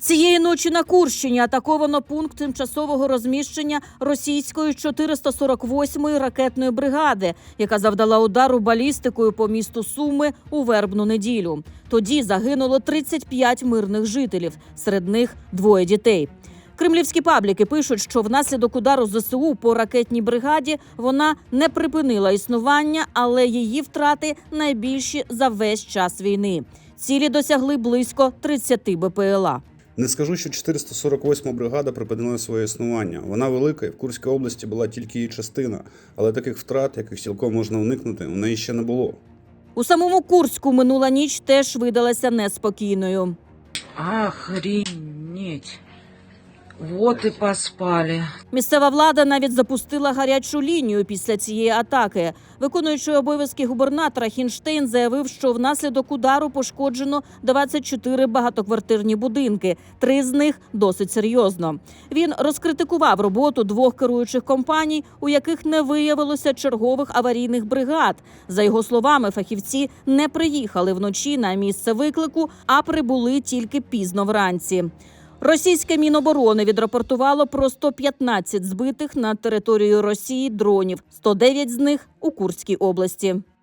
Цієї ночі на Курщині атаковано пункт тимчасового розміщення російської 448-ї ракетної бригади, яка завдала удару балістикою по місту Суми у вербну неділю. Тоді загинуло 35 мирних жителів, серед них двоє дітей. Кремлівські пабліки пишуть, що внаслідок удару ЗСУ по ракетній бригаді вона не припинила існування, але її втрати найбільші за весь час війни. Цілі досягли близько 30 БПЛА. Не скажу, що 448 бригада припинила своє існування. Вона велика, і в Курській області була тільки її частина, але таких втрат, яких цілком можна уникнути, у неї ще не було. У самому Курську минула ніч теж видалася неспокійною. Охренеть. Вот и поспали. Місцева влада навіть запустила гарячу лінію після цієї атаки. Виконуючий обов'язки губернатора Хінштейн заявив, що внаслідок удару пошкоджено 24 багатоквартирні будинки. Три з них досить серйозно. Він розкритикував роботу двох керуючих компаній, у яких не виявилося чергових аварійних бригад. За його словами, фахівці не приїхали вночі на місце виклику, а прибули тільки пізно вранці. Російське міноборони відрапортувало про 115 збитих на територію Росії дронів, 109 з них у Курській області.